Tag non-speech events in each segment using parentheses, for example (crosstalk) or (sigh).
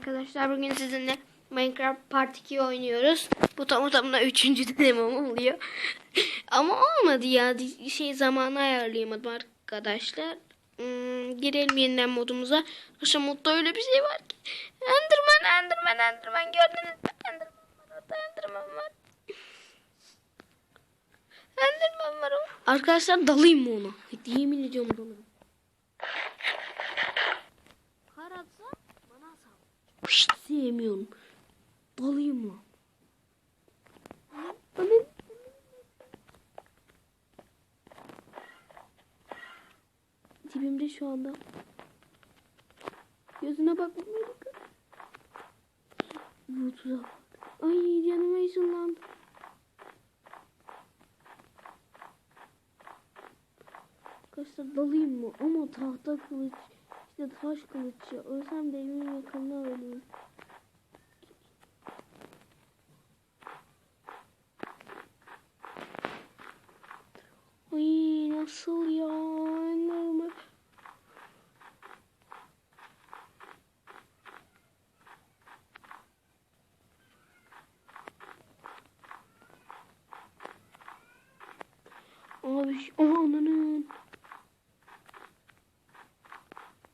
arkadaşlar. Bugün sizinle Minecraft Part 2 oynuyoruz. Bu tam tamına 3. (laughs) denemem oluyor. (laughs) Ama olmadı ya. Şey zamanı ayarlayamadım arkadaşlar. Hmm, girelim yeniden modumuza. Arkadaşlar modda öyle bir şey var ki. Enderman, Enderman, Enderman. Gördünüz mü? Enderman var. Enderman var. Enderman var. Arkadaşlar dalayım mı ona? Yemin ediyorum dalayım. Kar atsa bana sal. Hiç sevmiyorum. Dalayım mı? Dalayım. Dibimde şu anda. Gözüne bak. Bu tuzak. Ay canıma ışınlandı. Arkadaşlar dalayım mı? Ama tahta kılıç, işte taş kılıç ya. Ölsem de evimin yakınına öleyim. Ay nasıl ya? Normal. Abi ananın.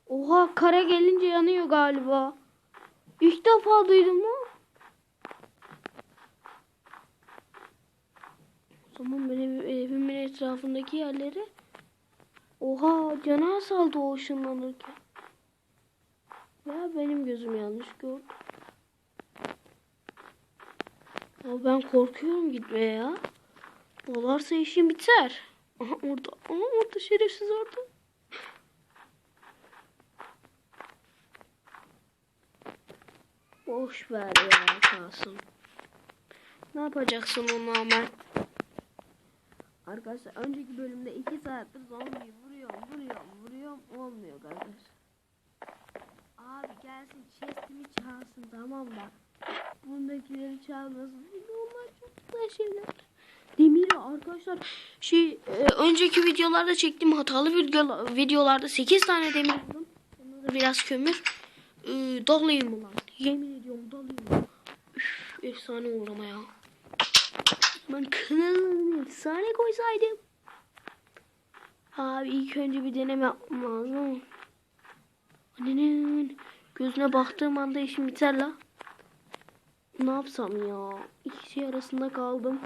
Oha kara gelince yanıyor galiba. İlk defa duydum ha. O zaman ben ev- evimin etrafındaki yerleri Oha cana saldı o ışınlanırken. Ya benim gözüm yanlış gördü. Ama ben korkuyorum gitmeye ya. Dolarsa işim biter. Aha orada. Aha orada şerefsiz orada. Boş ver ya kalsın. Ne yapacaksın onu Ahmet? Arkadaşlar önceki bölümde 2 saattir zombiyi vuruyorum vuruyorum vuruyorum olmuyor kardeş. Abi gelsin chestimi çalsın tamam mı? Bundakileri çalmasın. Onlar çok güzel şeyler. Demiri arkadaşlar şey e, önceki videolarda çektiğim hatalı video, videolarda 8 tane demir. Yanında da biraz kömür. E, dalayım mı lan? Yemin ediyorum dalayım? Üf, efsane olur ama ya. Ben kanalımı efsane koysaydım. Abi ilk önce bir deneme yapmam lazım. Annenin gözüne baktığım anda işim biter la. Ne yapsam ya? İki şey arasında kaldım.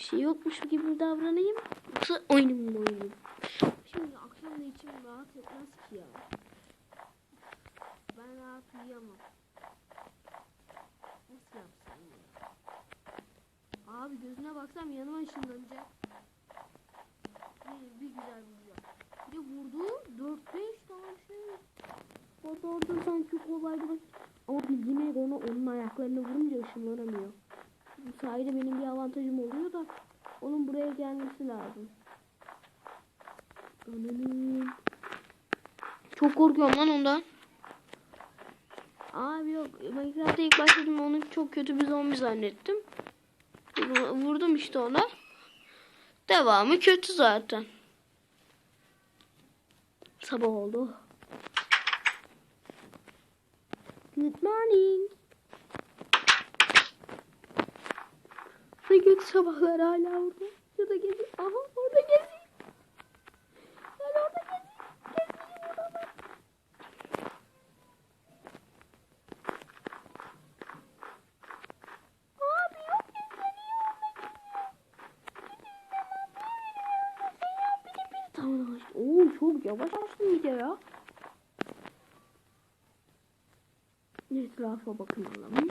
Bir şey yokmuş gibi davranayım? Yoksa oynayayım mı oynayayım? Şimdi akşam da içim rahat etmez ki ya. Ben rahat uyuyamam. Nasıl yapsam ya? Abi gözüne baksam yanıma ışınlanacak. Bir, bir güzel vuracak. Bir de vurdu 4-5 tane şey. Orada orada sanki kolaydı. Ama bildiğime göre onu onun ayaklarını vurunca ışınlanamıyor. Bu sayede benim bir avantajım oluyor da onun buraya gelmesi lazım. Ananın. Çok korkuyorum lan ondan. Abi yok Minecraft'ta ilk başladım onu çok kötü bir zombi zannettim. Vurdum işte ona. Devamı kötü zaten. Sabah oldu. Good morning. Gök sabahlar hala orada. Şurada geziyor. Aha orada geziyor. Hala orada açtım. Oo çok yavaş açtım video ya. Etrafa bakalım.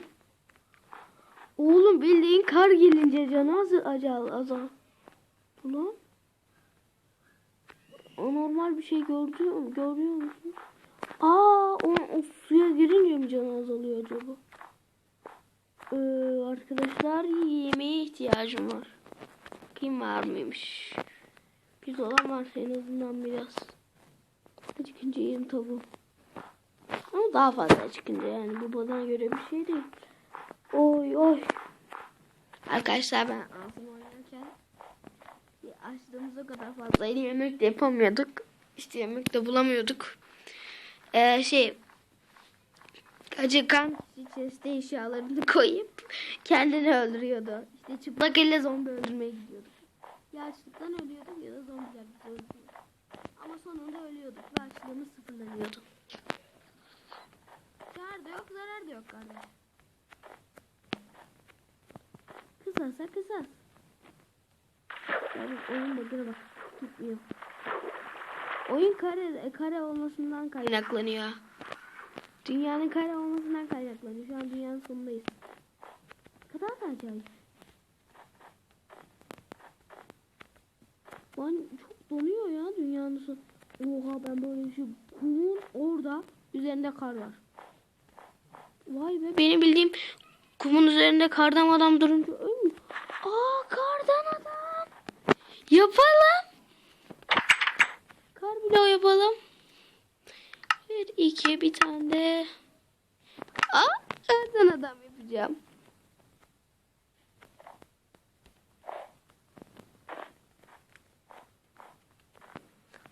Bildiğin kar gelince canı azal azal azal. Ulan. Anormal bir şey gördü, görüyor musun? Aa, o, o suya girince mi canı azalıyor acaba? Ee, arkadaşlar yemeğe ihtiyacım var. Kim var mıymış? Bir olan var en azından biraz. Acıkınca yiyeyim tavuğu. Ama daha fazla çıkınca yani bu bana göre bir şey değil. Oy oy. Arkadaşlar ben ağzım oynarken açtığımız o kadar fazla yemek de yapamıyorduk. İşte yemek de bulamıyorduk. Ee, şey acıkan chest'e eşyalarını koyup kendini öldürüyordu. İşte çıplak elle zombi öldürmeye gidiyordu. Ya açlıktan ölüyorduk ya da zombiler bizi öldürüyordu. Ama sonunda ölüyorduk ve açlığımız sıfırlanıyordu. Kar da yok, zarar da yok kardeş. Kısasa kısas. Yani oyun moduna bak. Gitmiyor. Oyun kare, kare olmasından kaynaklanıyor. Dünyanın kare olmasından kaynaklanıyor. Şu an dünyanın sonundayız. Kadar da acayip. Lan çok donuyor ya dünyanın sonu. Oha ben böyle bir şey. Kumun orada üzerinde kar var. Vay be benim bildiğim kumun üzerinde kardan adam durunca. Aa kardan adam. Yapalım. Kar bloğu yapalım. Bir, iki, bir tane de. Aa, kardan adam yapacağım.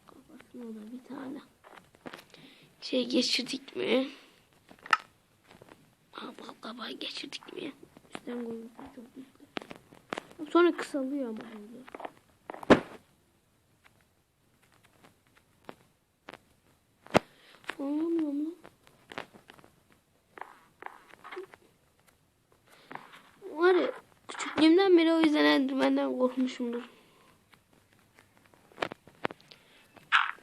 Kafasına da bir tane. Şey geçirdik mi? Aa, kabağı geçirdik mi? Üstten koyuyorsun çok güzel. Sonra kısalıyor ama. Anlamıyor mu? Var ya küçüklüğümden beri o yüzden Enderman'den korkmuşumdur.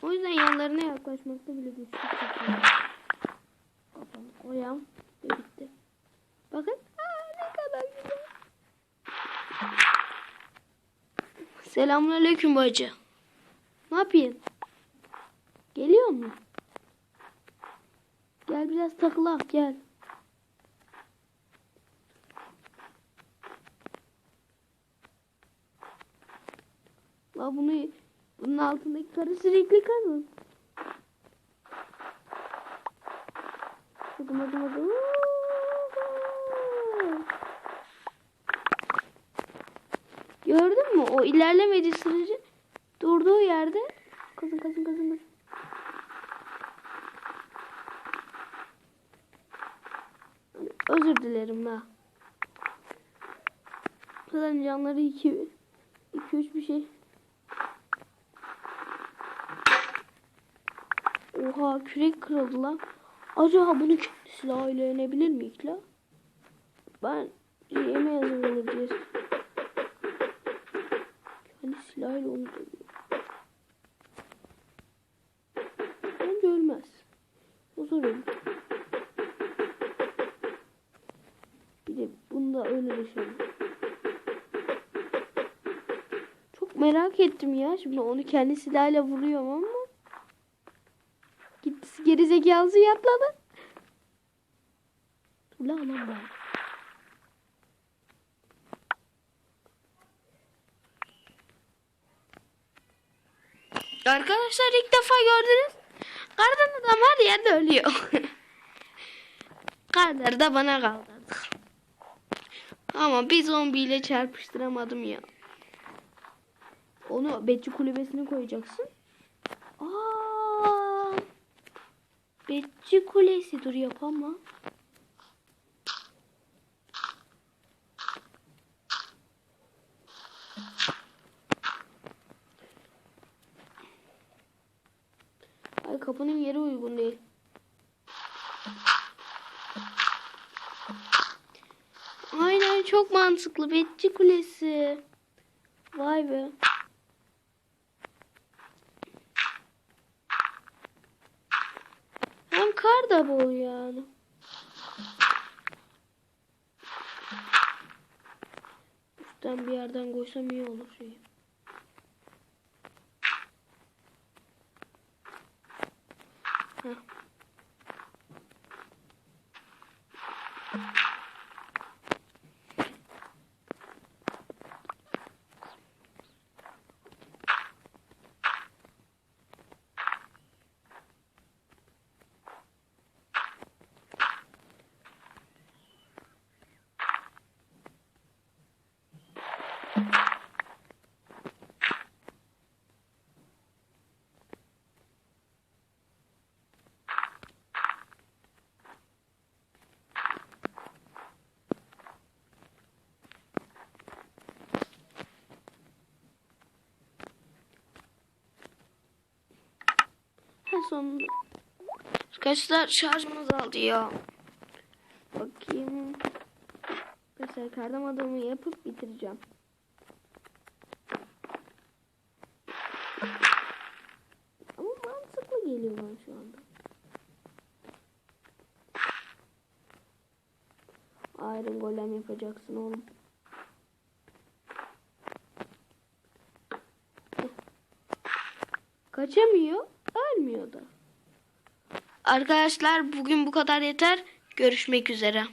O yüzden yanlarına yaklaşmakta bile güçlük çekiyorum. Ve bitti. Bakın aa, ne kadar güzel. Selamünaleyküm bacı. Ne yapıyorsun? Geliyor mu? Gel biraz takılak gel. La bunu bunun altındaki karı sürekli kalın. Bakın bakın bakın. Gördün mü? O ilerlemediği sürece durduğu yerde kızın kızın kızın kızın. Özür dilerim ha. Zaten canları 2 2 3 bir şey. Oha kürek kırıldı lan. Acaba bunu kendi silahıyla yenebilir miyiz la? Ben yemeğe hazırlanır diye. Silahıyla onu. Bence ölmez. O zor. Bir de bunda öyle yaşadım. Çok merak ettim ya. Şimdi onu kendi silahıyla vuruyorum ama. Gitti geri zekalısı yatladı. Dur lan lan ben. Arkadaşlar ilk defa gördünüz. Kardan adam her yerde ölüyor. Kader de bana kaldı. Ama bir zombiyle çarpıştıramadım ya. Onu betçi kulübesine koyacaksın. Aa! Betçi kulesi dur yapama. Kapının yeri uygun değil. Aynen çok mantıklı. Betçi kulesi. Vay be. Hem kar da bol yani. Üstten bir yerden koysam iyi olur şey. En sonunda. Arkadaşlar şarjım azaldı ya. Bakayım. Arkadaşlar kardam adamı yapıp bitireceğim. Iron golem yapacaksın oğlum. Kaçamıyor, ölmüyor da. Arkadaşlar bugün bu kadar yeter. Görüşmek üzere.